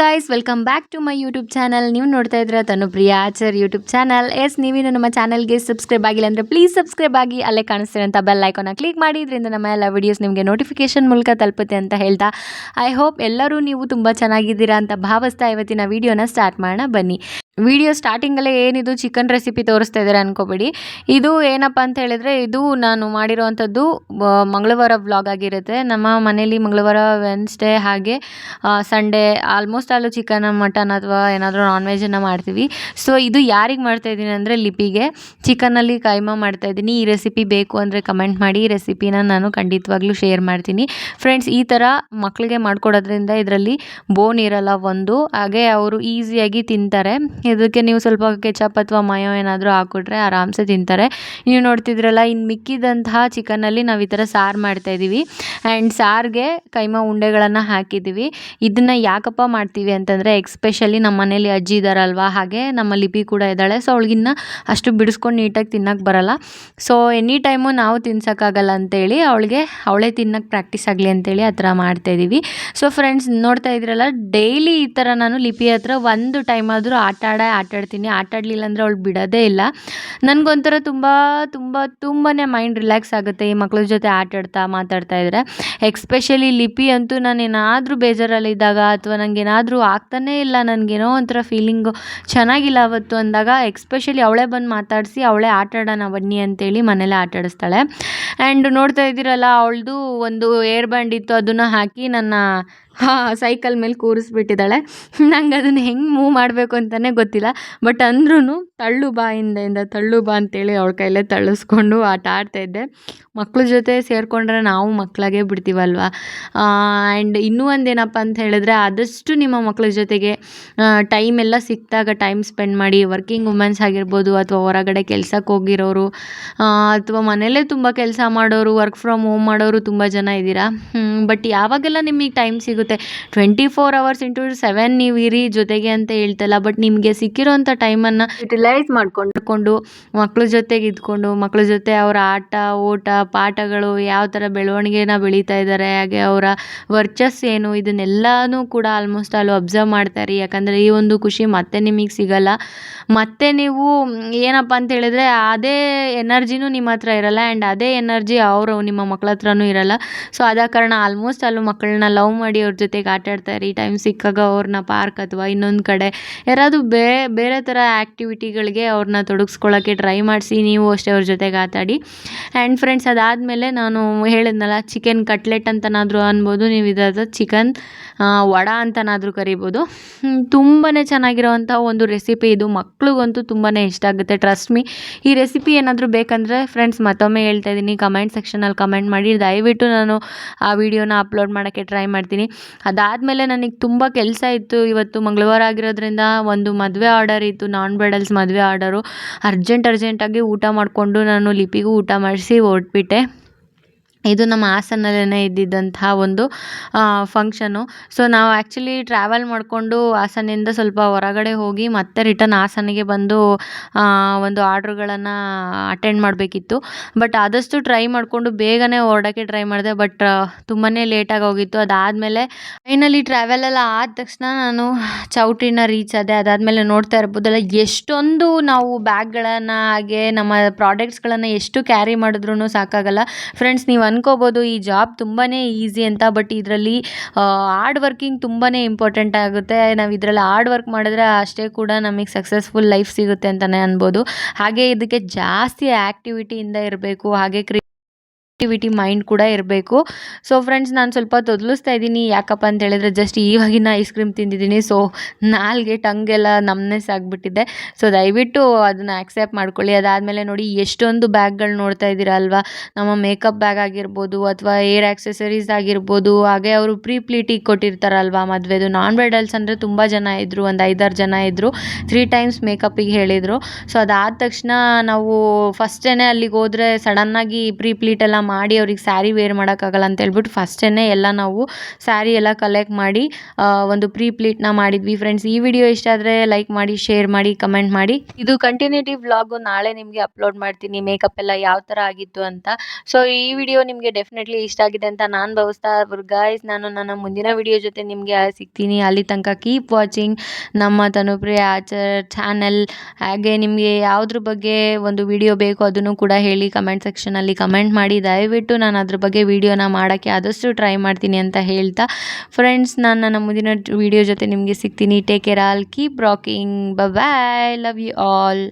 Guys welcome back to my YouTube channel ನೀವು ನೋಡ್ತಾ ಇದ್ದೀರಾ Tanupriya Achar YouTube channel yes ನೀವೇನು ನಮ್ಮ ಚಾನಲ್ಗೆ ಸಬ್ಸ್ಕ್ರೈಬ್ ಆಗಿಲ್ಲ ಅಂದರೆ ಪ್ಲೀಸ್ ಸಬ್ಸ್ಕ್ರೈಬ್ ಆಗಿ ಅಲ್ಲೇ ಕಾಣಿಸ್ತಿರೋಂಥ ಬೆಲ್ ಐಕಾನ ಕ್ಲಿಕ್ ಮಾಡಿ. ಇದರಿಂದ ನಮ್ಮ ಎಲ್ಲ ವಿಡಿಯೋಸ್ ನಿಮಗೆ ನೋಟಿಫಿಕೇಶನ್ ಮೂಲಕ ತಲುಪುತ್ತೆ ಅಂತ ಹೇಳ್ತಾ. ಐ ಹೋಪ್ ಎಲ್ಲರೂ ನೀವು ತುಂಬ ಚೆನ್ನಾಗಿದ್ದೀರಾ ಅಂತ ಭಾವಿಸ್ತಾ ಇವತ್ತಿನ ವಿಡಿಯೋನ ಸ್ಟಾರ್ಟ್ ಮಾಡೋಣ ಬನ್ನಿ. ವಿಡಿಯೋ ಸ್ಟಾರ್ಟಿಂಗಲ್ಲೇ ಏನಿದು ಚಿಕನ್ ರೆಸಿಪಿ ತೋರಿಸ್ತಾ ಇದ್ದಾರೆ ಅನ್ಕೋಬೇಡಿ. ಇದು ಏನಪ್ಪ ಅಂತ ಹೇಳಿದ್ರೆ, ಇದು ನಾನು ಮಾಡಿರೋವಂಥದ್ದು ಮಂಗಳವಾರ ವ್ಲಾಗ್ ಆಗಿರುತ್ತೆ. ನಮ್ಮ ಮನೇಲಿ ಮಂಗಳವಾರ ವೆನ್ಸ್ಡೇ ಹಾಗೆ ಸಂಡೇ ಆಲ್ಮೋಸ್ಟ್ ಆಲು ಚಿಕನ್ ಮಟನ್ ಅಥವಾ ಏನಾದರೂ ನಾನ್ ವೆಜನ್ನು ಮಾಡ್ತೀವಿ. ಸೊ ಇದು ಯಾರಿಗೆ ಮಾಡ್ತಾ ಇದ್ದೀನಿ ಅಂದರೆ ಲಿಪಿಗೆ. ಚಿಕನಲ್ಲಿ ಕೈಮಾ ಮಾಡ್ತಾ ಇದ್ದೀನಿ. ಈ ರೆಸಿಪಿ ಬೇಕು ಅಂದರೆ ಕಮೆಂಟ್ ಮಾಡಿ, ಈ ರೆಸಿಪಿನ ನಾನು ಖಂಡಿತವಾಗ್ಲೂ ಶೇರ್ ಮಾಡ್ತೀನಿ. ಫ್ರೆಂಡ್ಸ್ ಈ ಥರ ಮಕ್ಕಳಿಗೆ ಮಾಡ್ಕೊಡೋದ್ರಿಂದ ಇದರಲ್ಲಿ ಬೋನ್ ಇರಲ್ಲ ಒಂದು. ಹಾಗೆ ಅವರು ಈಸಿಯಾಗಿ ತಿಂತಾರೆ. ಇದಕ್ಕೆ ನೀವು ಸ್ವಲ್ಪ ಕೆಚಪ್ ಅಥವಾ ಮಯೋ ಏನಾದರೂ ಹಾಕ್ಬಿಟ್ರೆ ಆರಾಮ್ಸೆ ತಿಂತಾರೆ. ನೀವು ನೋಡ್ತಿದ್ರಲ್ಲ ಇನ್ನು ಮಿಕ್ಕಿದಂತಹ ಚಿಕನಲ್ಲಿ ನಾವು ಈ ಥರ ಸಾರು ಮಾಡ್ತಾಯಿದ್ದೀವಿ ಆ್ಯಂಡ್ ಸಾರಿಗೆ ಕೈಮಾ ಉಂಡೆಗಳನ್ನು ಹಾಕಿದ್ದೀವಿ ಇದನ್ನು ಯಾಕಪ್ಪ ಮಾಡ್ತೀವಿ ಅಂತಂದರೆ ಎಕ್ಸ್ಪೆಷಲಿ ನಮ್ಮ ಮನೇಲಿ ಅಜ್ಜಿ ಇದ್ದಾರಲ್ವ ಹಾಗೆ ನಮ್ಮ ಲಿಪಿ ಕೂಡ ಇದ್ದಾಳೆ. ಸೊ ಅವಳಿಗಿನ್ನ ಅಷ್ಟು ಬಿಡಿಸ್ಕೊಂಡು ನೀಟಾಗಿ ತಿನ್ನಕ್ಕೆ ಬರಲ್ಲ. ಸೊ ಎನಿ ಟೈಮು ನಾವು ತಿನ್ಸೋಕ್ಕಾಗಲ್ಲ ಅಂತೇಳಿ ಅವಳಿಗೆ, ಅವಳೇ ತಿನ್ನಕ್ಕೆ ಪ್ರಾಕ್ಟೀಸ್ ಆಗಲಿ ಅಂತೇಳಿ ಆ ಥರ ಮಾಡ್ತಾಯಿದ್ದೀವಿ ಸೊ ಫ್ರೆಂಡ್ಸ್ ನೋಡ್ತಾ ಇದ್ರಲ್ಲ ಡೈಲಿ ಈ ಥರ ನಾನು ಲಿಪಿ ಹತ್ರ ಒಂದು ಟೈಮ್ ಆದರೂ ಆಟ ಆಡೇ ಆಟ ಆಡ್ತೀನಿ ಆಟ ಆಡಲಿಲ್ಲ ಅಂದರೆ ಅವಳು ಬಿಡೋದೇ ಇಲ್ಲ. ನನಗೊಂಥರ ತುಂಬ ತುಂಬ ತುಂಬಾ ಮೈಂಡ್ ರಿಲ್ಯಾಕ್ಸ್ ಆಗುತ್ತೆ ಈ ಮಕ್ಳ ಜೊತೆ ಆಟಾಡ್ತಾ, ಮಾತಾಡ್ತಾ ಇದ್ದರೆ ಎಕ್ಸ್ಪೆಷಲಿ ಲಿಪಿ ಅಂತೂ ನಾನು ಏನಾದರೂ ಬೇಜಾರಲ್ಲಿದ್ದಾಗ ಅಥವಾ ನನಗೇನಾದರೂ ಆಗ್ತಾನೇ ಇಲ್ಲ, ನನಗೇನೋ ಒಂಥರ ಫೀಲಿಂಗು ಚೆನ್ನಾಗಿಲ್ಲ ಅವತ್ತು ಅಂದಾಗ ಎಕ್ಸ್ಪೆಷಲಿ ಅವಳೇ ಬಂದು ಮಾತಾಡಿಸಿ, ಅವಳೇ ಆಟಾಡೋಣ ಬನ್ನಿ ಅಂತೇಳಿ ಮನೇಲೆ ಆಟಾಡಿಸ್ತಾಳೆ. ಆ್ಯಂಡ್ ನೋಡ್ತಾ ಇದ್ದೀರಲ್ಲ, ಅವಳದು ಒಂದು ಏರ್ ಬ್ಯಾಂಡ್ ಇತ್ತು, ಅದನ್ನು ಹಾಕಿ ನನ್ನ ಸೈಕಲ್ ಮೇಲೆ ಕೂರಿಸ್ಬಿಟ್ಟಿದ್ದಾಳೆ. ನಂಗೆ ಅದನ್ನು ಹೆಂಗೆ ಮೂವ್ ಮಾಡಬೇಕು ಅಂತಲೇ ಗೊತ್ತಿಲ್ಲ. ಬಟ್ ಅಂದ್ರೂ ತಳ್ಳು ಬಾ ಹಿಂದೆಯಿಂದ, ತಳ್ಳು ಬಾ ಅಂತೇಳಿ ಅವಳ ಕೈಲೇ ತಳ್ಳಿಸ್ಕೊಂಡು ಆಟ ಆಡ್ತಾ ಇದ್ದೆ. ಮಕ್ಳ ಜೊತೆ ಸೇರಿಕೊಂಡ್ರೆ ನಾವು ಮಕ್ಕಳಾಗೇ ಬಿಡ್ತೀವಲ್ವ? ಆ್ಯಂಡ್ ಇನ್ನೂ ಒಂದೇನಪ್ಪ ಅಂತ ಹೇಳಿದ್ರೆ ಆದಷ್ಟು ನಿಮ್ಮ ಮಕ್ಕಳ ಜೊತೆಗೆ ಟೈಮ್ ಎಲ್ಲ ಸಿಕ್ಕಿದಾಗ ಟೈಮ್ ಸ್ಪೆಂಡ್ ಮಾಡಿ ವರ್ಕಿಂಗ್ ವುಮೆನ್ಸ್ ಆಗಿರ್ಬೋದು ಅಥವಾ ಹೊರಗಡೆ ಕೆಲ್ಸಕ್ಕೆ ಹೋಗಿರೋರು ಅಥವಾ ಮನೆಯಲ್ಲೇ ತುಂಬ ಕೆಲಸ ಮಾಡೋರು ವರ್ಕ್ ಫ್ರಮ್ ಹೋಮ್ ಮಾಡೋರು ತುಂಬ ಜನ ಇದ್ದೀರಾ? ಬಟ್ ಯಾವಾಗೆಲ್ಲ ನಿಮಗೆ ಟೈಮ್ ಸಿಗುತ್ತೆ. Twenty four hours into seven ನೀವು ಇರಿ ಜೊತೆಗೆ ಅಂತ ಹೇಳ್ತಲ್ಲ ಬಟ್ ನಿಮಗೆ ಸಿಕ್ಕಿರೋಂಥ ಟೈಮನ್ನು ಯುಟಿಲೈಸ್ ಮಾಡ್ಕೊಂಡು, ಮಕ್ಳ ಜೊತೆಗೆ ಇದ್ಕೊಂಡು, ಮಕ್ಳ ಜೊತೆ ಅವರ ಆಟ, ಓಟ, ಪಾಠಗಳು ಯಾವ ಥರ ಬೆಳವಣಿಗೆನ ಬೆಳೀತಾ ಇದ್ದಾರೆ, ಹಾಗೆ ಅವರ ವರ್ಚಸ್ ಏನು, ಇದನ್ನೆಲ್ಲನೂ ಕೂಡ ಆಲ್ಮೋಸ್ಟ್ ಅಲ್ಲಿ ಅಬ್ಸರ್ವ್ ಮಾಡ್ತಾರೆ ಯಾಕಂದರೆ ಈ ಒಂದು ಖುಷಿ ಮತ್ತೆ ನಿಮಗೆ ಸಿಗಲ್ಲ. ಮತ್ತೆ ನೀವು ಏನಪ್ಪ ಅಂತ ಹೇಳಿದ್ರೆ, ಅದೇ ಎನರ್ಜಿನೂ ನಿಮ್ಮ ಹತ್ರ ಇರಲ್ಲ ಆ್ಯಂಡ್ ಅದೇ ಎನರ್ಜಿ ಅವರು, ನಿಮ್ಮ ಮಕ್ಕಳ ಹತ್ರನೂ ಇರಲ್ಲ. ಸೊ ಆದ ಕಾರಣ ಆಲ್ಮೋಸ್ಟ್ ಅಲ್ಲೂ ಮಕ್ಕಳನ್ನ ಲವ್ ಮಾಡಿ ಜೊತೆಗೆ ಆಟ ಆಡ್ತಾರೆ ಈ ಟೈಮ್ ಸಿಕ್ಕಾಗ ಅವ್ರನ್ನ ಪಾರ್ಕ್ ಅಥವಾ ಇನ್ನೊಂದು ಕಡೆ. ಯಾರಾದರೂ ಬೇ, ಬೇರೆ ಥರ ಆ್ಯಕ್ಟಿವಿಟಿಗಳಿಗೆ ಅವ್ರನ್ನ ತೊಡಗಿಸ್ಕೊಳ್ಳೋಕ್ಕೆ ಟ್ರೈ ಮಾಡಿಸಿ, ನೀವು ಅಷ್ಟೇ ಅವ್ರ ಜೊತೆಗೆ ಆಟಾಡಿ ಆ್ಯಂಡ್ ಫ್ರೆಂಡ್ಸ್ ಅದಾದಮೇಲೆ ನಾನು ಹೇಳಿದ್ನಲ್ಲ ಚಿಕನ್ ಕಟ್ಲೆಟ್ ಅಂತನಾದರೂ ಅನ್ಬೋದು, ನೀವು ಇದಾದ ಚಿಕನ್ ವಡ ಅಂತನಾದರೂ ಕರಿಬೋದು. ತುಂಬಾ ಚೆನ್ನಾಗಿರೋವಂಥ ಒಂದು ರೆಸಿಪಿ ಇದು. ಮಕ್ಳಿಗಂತೂ ತುಂಬಾ ಇಷ್ಟ ಆಗುತ್ತೆ ಟ್ರಸ್ಟ್ ಮೀ ಈ ರೆಸಿಪಿ ಏನಾದರೂ ಬೇಕಂದರೆ ಫ್ರೆಂಡ್ಸ್ ಮತ್ತೊಮ್ಮೆ ಹೇಳ್ತಾ ಇದ್ದೀನಿ. ಕಮೆಂಟ್ ಸೆಕ್ಷನಲ್ಲಿ ಕಮೆಂಟ್ ಮಾಡಿ. ದಯವಿಟ್ಟು ನಾನು ಆ ವಿಡಿಯೋನ ಅಪ್ಲೋಡ್ ಮಾಡೋಕ್ಕೆ ಟ್ರೈ ಮಾಡ್ತೀನಿ. ಅದಾದಮೇಲೆ ನನಗೆ ತುಂಬ ಕೆಲಸ ಇತ್ತು. ಇವತ್ತು ಮಂಗಳವಾರ ಆಗಿರೋದ್ರಿಂದ ಒಂದು ಮದುವೆ ಆರ್ಡರ್ ಇತ್ತು. ನಾನ್ ಬ್ರೈಡಲ್ಸ್ ಮದುವೆ ಆರ್ಡರು. ಅರ್ಜೆಂಟ್, ಅರ್ಜೆಂಟಾಗಿ ಊಟ ಮಾಡಿಕೊಂಡು ನಾನು ಲಿಪಿಗೂ ಊಟ ಮಾಡಿಸಿ ಹೊರಟ್ಬಿಟ್ಟೆ. ಇದು ನಮ್ಮ ಹಾಸನಲ್ಲೇ ಇದ್ದಿದ್ದಂತಹ ಒಂದು ಫಂಕ್ಷನು ಸೊ ನಾವು ಆ್ಯಕ್ಚುಲಿ ಟ್ರಾವೆಲ್ ಮಾಡಿಕೊಂಡು ಹಾಸನಿಂದ ಸ್ವಲ್ಪ ಹೊರಗಡೆ ಹೋಗಿ ಮತ್ತೆ ರಿಟರ್ನ್ ಹಾಸನಿಗೆ ಬಂದು ಒಂದು ಆರ್ಡ್ರುಗಳನ್ನು ಅಟೆಂಡ್ ಮಾಡಬೇಕಿತ್ತು. ಬಟ್ ಆದಷ್ಟು ಟ್ರೈ ಮಾಡಿಕೊಂಡು ಬೇಗನೆ ಹೊರಡೋಕ್ಕೆ ಟ್ರೈ ಮಾಡಿದೆ. ಬಟ್ ತುಂಬಾ ಲೇಟಾಗಿ ಹೋಗಿತ್ತು. ಅದಾದಮೇಲೆ ಫೈನಲಿ ಟ್ರಾವೆಲ್ ಎಲ್ಲ ಆದ ತಕ್ಷಣ ನಾನು ಚೌಟ್ರಿನ ರೀಚ್ ಆದೆ. ಅದಾದಮೇಲೆ ನೋಡ್ತಾ ಇರ್ಬೋದಲ್ಲ, ಎಷ್ಟೊಂದು ನಾವು ಬ್ಯಾಗ್ಗಳನ್ನು ಹಾಗೆ ನಮ್ಮ ಪ್ರಾಡಕ್ಟ್ಸ್ಗಳನ್ನು ಎಷ್ಟು ಕ್ಯಾರಿ ಮಾಡಿದ್ರೂ ಸಾಕಾಗಲ್ಲ. ಫ್ರೆಂಡ್ಸ್ ನೀವು ಅನ್ಕೋಬೋದು, ಈ ಜಾಬ್ ತುಂಬಾ ಈಸಿ ಅಂತ, ಬಟ್ ಇದರಲ್ಲಿ ಹಾರ್ಡ್ ವರ್ಕಿಂಗ್ ತುಂಬಾ ಇಂಪಾರ್ಟೆಂಟ್ ಆಗುತ್ತೆ. ನಾವು ಇದರಲ್ಲಿ ಹಾರ್ಡ್ ವರ್ಕ್ ಮಾಡಿದ್ರೆ ಅಷ್ಟೇ ಕೂಡ ನಮಗೆ ಸಕ್ಸಸ್ಫುಲ್ ಲೈಫ್ ಸಿಗುತ್ತೆ ಅಂತಲೇ ಅನ್ಬೋದು. ಹಾಗೆ ಇದಕ್ಕೆ ಜಾಸ್ತಿ ಆ್ಯಕ್ಟಿವಿಟಿಯಿಂದ ಇರಬೇಕು, ಹಾಗೆ ಕ್ರಿಯೇಟಿವಿಟಿ ಮೈಂಡ್ ಕೂಡ ಇರಬೇಕು. ಸೊ ಫ್ರೆಂಡ್ಸ್ ನಾನು ಸ್ವಲ್ಪ ತೊದಲಿಸ್ತಾ ಇದ್ದೀನಿ. ಯಾಕಪ್ಪ ಅಂತ ಹೇಳಿದ್ರೆ ಜಸ್ಟ್ ಇವಾಗಿನ ಐಸ್ ಕ್ರೀಮ್ ತಿಂದಿದ್ದೀನಿ. ಸೊ ನಾಲ್ಗೆ ಟಂಗೆಲ್ಲ ನಮ್ನೆಸ್ ಆಗಿಬಿಟ್ಟಿದೆ. ಸೊ ದಯವಿಟ್ಟು ಅದನ್ನು ಆಕ್ಸೆಪ್ಟ್ ಮಾಡ್ಕೊಳ್ಳಿ. ಅದಾದಮೇಲೆ ನೋಡಿ, ಎಷ್ಟೊಂದು ಬ್ಯಾಗ್ಗಳು ನೋಡ್ತಾ ಇದ್ದೀರಾ ಅಲ್ವಾ? ನಮ್ಮ ಮೇಕಪ್ ಬ್ಯಾಗ್ ಆಗಿರ್ಬೋದು ಅಥವಾ ಏರ್ ಆಕ್ಸೆಸರೀಸ್ ಆಗಿರ್ಬೋದು. ಹಾಗೆ ಅವರು ಪ್ರೀ ಪ್ಲೀಟಿಗೆ ಕೊಟ್ಟಿರ್ತಾರಲ್ವಾ ಮದುವೆದು. ನಾನ್ ಬ್ರೈಡಲ್ಸ್ ಅಂದರೆ ತುಂಬ ಜನ ಇದ್ದರು ಒಂದು ಐದಾರು ಜನ ಇದ್ದರು ತ್ರೀ ಟೈಮ್ಸ್ ಮೇಕಪ್ಪಿಗೆ ಹೇಳಿದರು. ಸೊ ಅದಾದ ತಕ್ಷಣ ನಾವು ಫಸ್ಟೇ ಅಲ್ಲಿಗೆ ಹೋದರೆ ಸಡನ್ನಾಗಿ ಪ್ರೀ ಪ್ಲೀಟ್ ಎಲ್ಲ ಮಾಡಿ ಅವ್ರಿಗೆ ಸ್ಯಾರಿ ವೇರ್ ಮಾಡೋಕ್ಕಾಗಲ್ಲ ಅಂತ ಹೇಳ್ಬಿಟ್ಟು ಫಸ್ಟೇ ಎಲ್ಲ ನಾವು ಸ್ಯಾರಿ ಎಲ್ಲ ಕಲೆಕ್ಟ್ ಮಾಡಿ ಒಂದು ಪ್ರೀ ಪ್ಲೀಟ್ನ ಮಾಡಿದ್ವಿ ಫ್ರೆಂಡ್ಸ್ ಈ ವಿಡಿಯೋ ಇಷ್ಟ ಆದರೆ ಲೈಕ್ ಮಾಡಿ ಶೇರ್ ಮಾಡಿ ಕಮೆಂಟ್ ಮಾಡಿ. ಇದು ಕಂಟಿನ್ಯೂಟಿ ವ್ಲಾಗು ನಾಳೆ ನಿಮಗೆ ಅಪ್ಲೋಡ್ ಮಾಡ್ತೀನಿ. ಮೇಕಪ್ ಎಲ್ಲ ಯಾವ ಥರ ಆಗಿತ್ತು ಅಂತ. ಸೊ ಈ ವಿಡಿಯೋ ನಿಮಗೆ ಡೆಫಿನೆಟ್ಲಿ ಇಷ್ಟ ಆಗಿದೆ ಅಂತ ನಾನು ಭಾವಿಸ್ತಾ ಗಾಯ್ಸ್ ನಾನು ನನ್ನ ಮುಂದಿನ ವಿಡಿಯೋ ಜೊತೆ ನಿಮಗೆ ಸಿಗ್ತೀನಿ. ಅಲ್ಲಿ ತನಕ ಕೀಪ್ ವಾಚಿಂಗ್ ನಮ್ಮ ತನುಪ್ರಿಯ ಆಚಾರ್ ಚಾನೆಲ್ ಹಾಗೆ ನಿಮಗೆ ಯಾವುದ್ರ ಬಗ್ಗೆ ಒಂದು ವಿಡಿಯೋ ಬೇಕು ಅದನ್ನು ಕೂಡ ಹೇಳಿ ಕಮೆಂಟ್ ಸೆಕ್ಷನಲ್ಲಿ ಕಮೆಂಟ್ ಮಾಡಿ ದಯವಿಟ್ಟು ನಾನು ಅದ್ರ ಬಗ್ಗೆ ವೀಡಿಯೋನ ಮಾಡೋಕ್ಕೆ ಆದಷ್ಟು ಟ್ರೈ ಮಾಡ್ತೀನಿ ಅಂತ ಹೇಳ್ತಾ. ಫ್ರೆಂಡ್ಸ್ ನಾನು ನನ್ನ ಮುಂದಿನ ವೀಡಿಯೋ ಜೊತೆ ನಿಮಗೆ ಸಿಗ್ತೀನಿ. Take care all keep rocking bye love you all